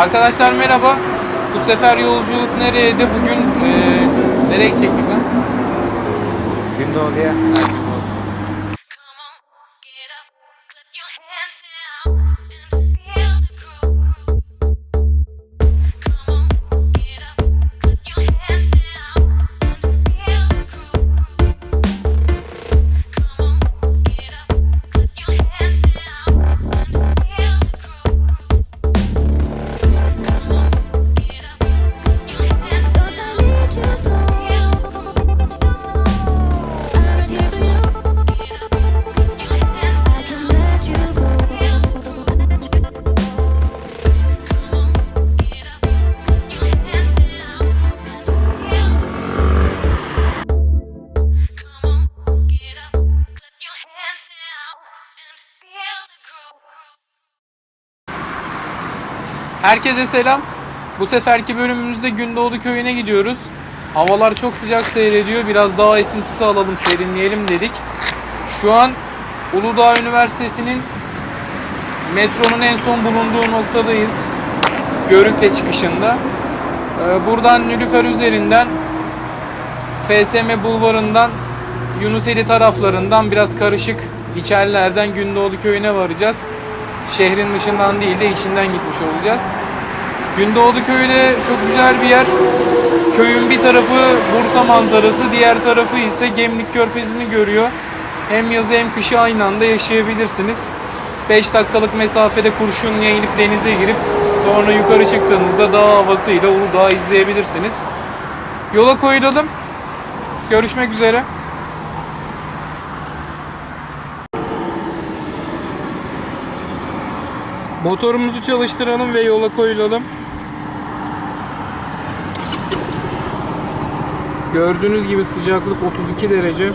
Arkadaşlar merhaba. Bu sefer yolculuk nereydi? Bugün eee nereye gidecektik lan? Gündoğdu'ya. Ha, Herkese selam. Bu seferki bölümümüzde Gündoğdu köyüne gidiyoruz. Havalar çok sıcak seyrediyor. Biraz daha esintisi alalım, serinleyelim dedik. Şu an Uludağ Üniversitesi'nin metronun en son bulunduğu noktadayız. Görükle çıkışında. Ee, Buradan Nülüfer üzerinden FSM Bulvarı'ndan Yunuseli taraflarından biraz karışık içerilerden Gündoğdu köyüne varacağız. Şehrin dışından değil de içinden gitmiş olacağız. Gündoğdu köyü de çok güzel bir yer. Köyün bir tarafı Bursa manzarası, diğer tarafı ise Gemlik Körfezi'ni görüyor. Hem yazı hem kışı aynı anda yaşayabilirsiniz. 5 dakikalık mesafede kurşun yayılıp denize girip sonra yukarı çıktığınızda dağ havasıyla Uludağ'ı izleyebilirsiniz. Yola koyulalım. Görüşmek üzere. Motorumuzu çalıştıralım ve yola koyulalım. Gördüğünüz gibi sıcaklık 32 derece.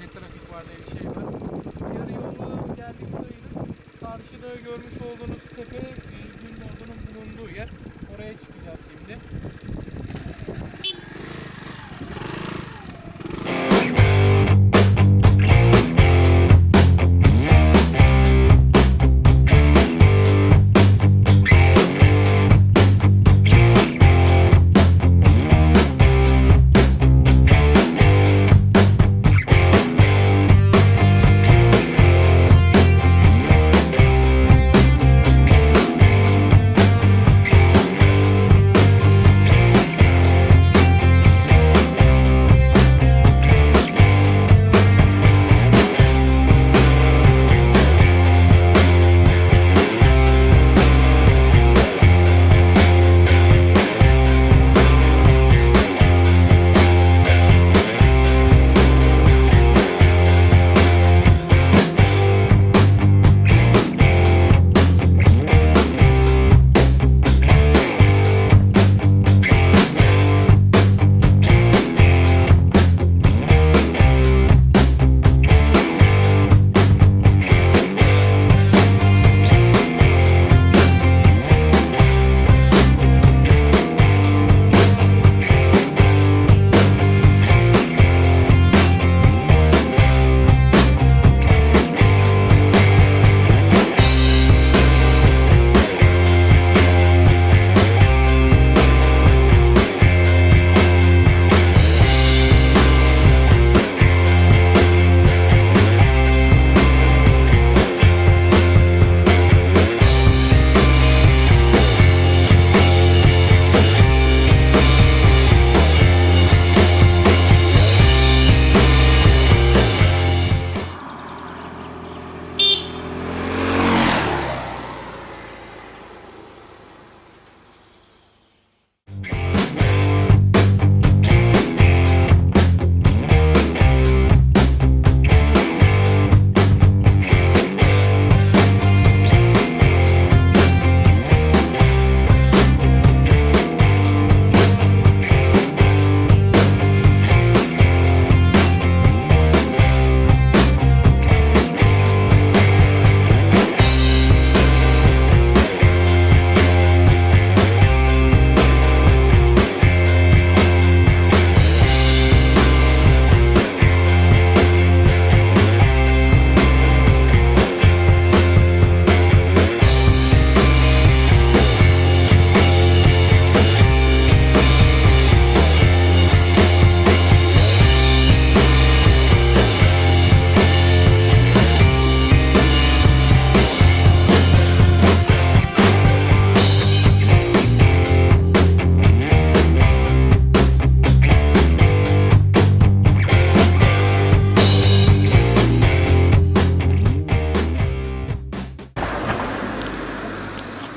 Ne trafik var ne bir şey var. Yarı yolda geldik sayılır. Karşıda görmüş olduğunuz tepe e, Gündoğdu'nun bulunduğu yer. Oraya çıkacağız şimdi.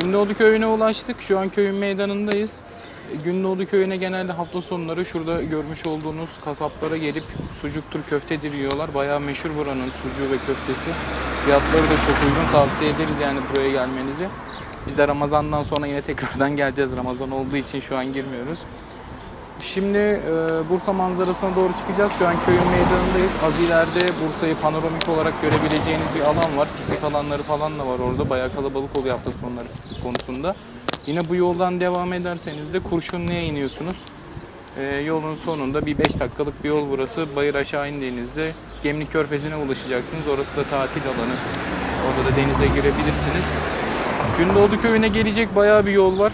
Gündoğdu köyüne ulaştık. Şu an köyün meydanındayız. Gündoğdu köyüne genelde hafta sonları şurada görmüş olduğunuz kasaplara gelip sucuktur, köftedir yiyorlar. Bayağı meşhur buranın sucuğu ve köftesi. Fiyatları da çok uygun. Tavsiye ederiz yani buraya gelmenizi. Biz de Ramazan'dan sonra yine tekrardan geleceğiz. Ramazan olduğu için şu an girmiyoruz. Şimdi e, Bursa manzarasına doğru çıkacağız. Şu an köyün meydanındayız. Az ileride Bursa'yı panoramik olarak görebileceğiniz bir alan var. Piknik alanları falan da var orada. Bayağı kalabalık oluyor hafta sonları konusunda. Yine bu yoldan devam ederseniz de Kurşunlu'ya iniyorsunuz. E, yolun sonunda bir 5 dakikalık bir yol burası. Bayır aşağı indiğinizde Gemlik Körfezi'ne ulaşacaksınız. Orası da tatil alanı. Orada da denize girebilirsiniz. Gündoğdu köyüne gelecek bayağı bir yol var.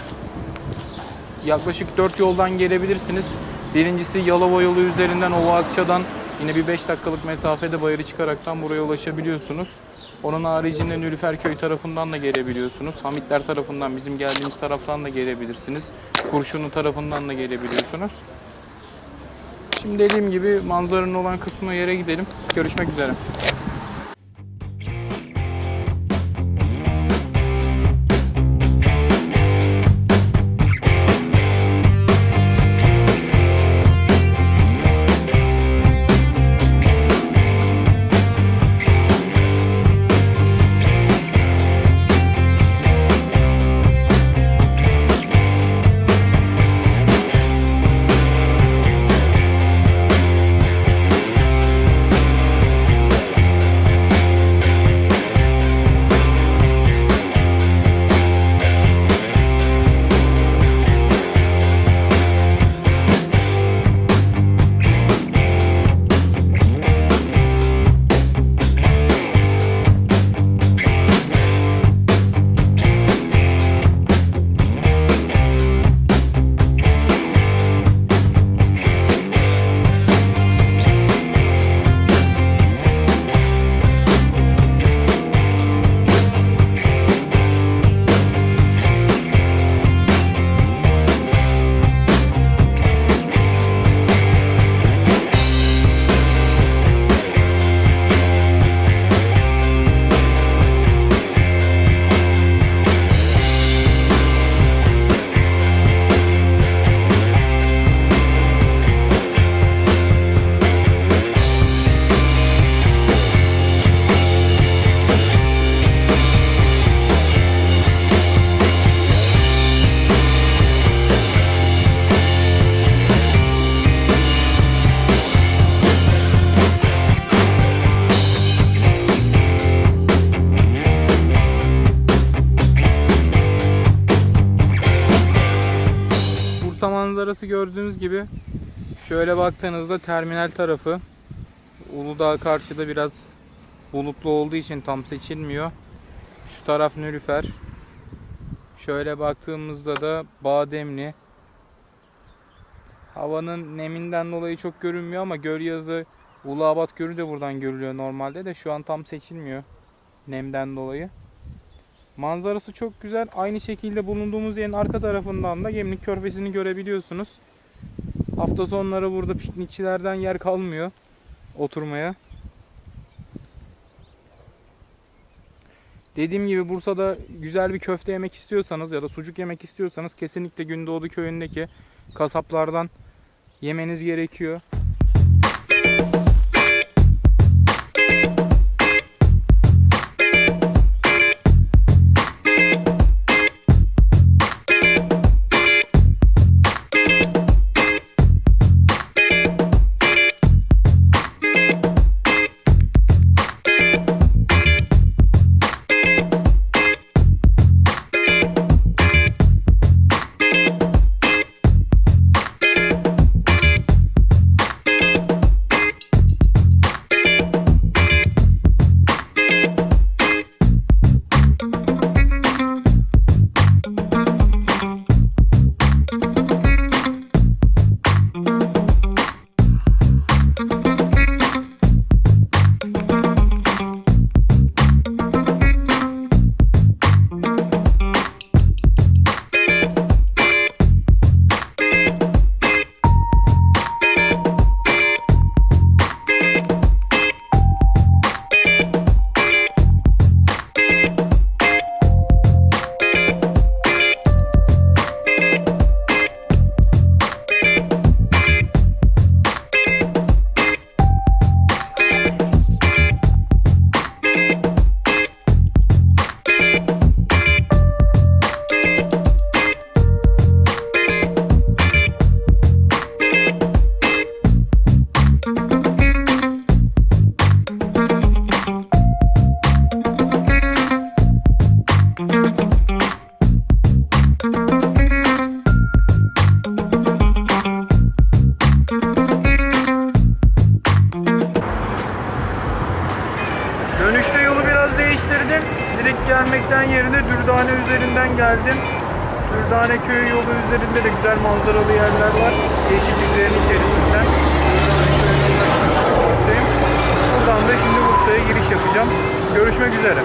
Yaklaşık 4 yoldan gelebilirsiniz. Birincisi Yalova yolu üzerinden Ova Akça'dan yine bir 5 dakikalık mesafede bayırı çıkaraktan buraya ulaşabiliyorsunuz. Onun haricinde Nülüferköy tarafından da gelebiliyorsunuz. Hamitler tarafından bizim geldiğimiz taraftan da gelebilirsiniz. Kurşunlu tarafından da gelebiliyorsunuz. Şimdi dediğim gibi manzaranın olan kısmı yere gidelim. Görüşmek üzere. Manzarası gördüğünüz gibi şöyle baktığınızda terminal tarafı Uludağ karşıda biraz bulutlu olduğu için tam seçilmiyor. Şu taraf Nülüfer. Şöyle baktığımızda da Bademli. Havanın neminden dolayı çok görünmüyor ama Gölyazı Uluabat Gölü de buradan görülüyor normalde de şu an tam seçilmiyor nemden dolayı. Manzarası çok güzel. Aynı şekilde bulunduğumuz yerin arka tarafından da Gemlik Körfezi'ni görebiliyorsunuz. Hafta sonları burada piknikçilerden yer kalmıyor oturmaya. Dediğim gibi Bursa'da güzel bir köfte yemek istiyorsanız ya da sucuk yemek istiyorsanız kesinlikle Gündoğdu köyündeki kasaplardan yemeniz gerekiyor. Dönüşte yolu biraz değiştirdim. Direkt gelmekten yerine Dürdane üzerinden geldim. Dürdane köyü yolu üzerinde de güzel manzaralı yerler var. Yeşilliklerin içerisinden. Buradan da şimdi Bursa'ya giriş yapacağım. Görüşmek üzere.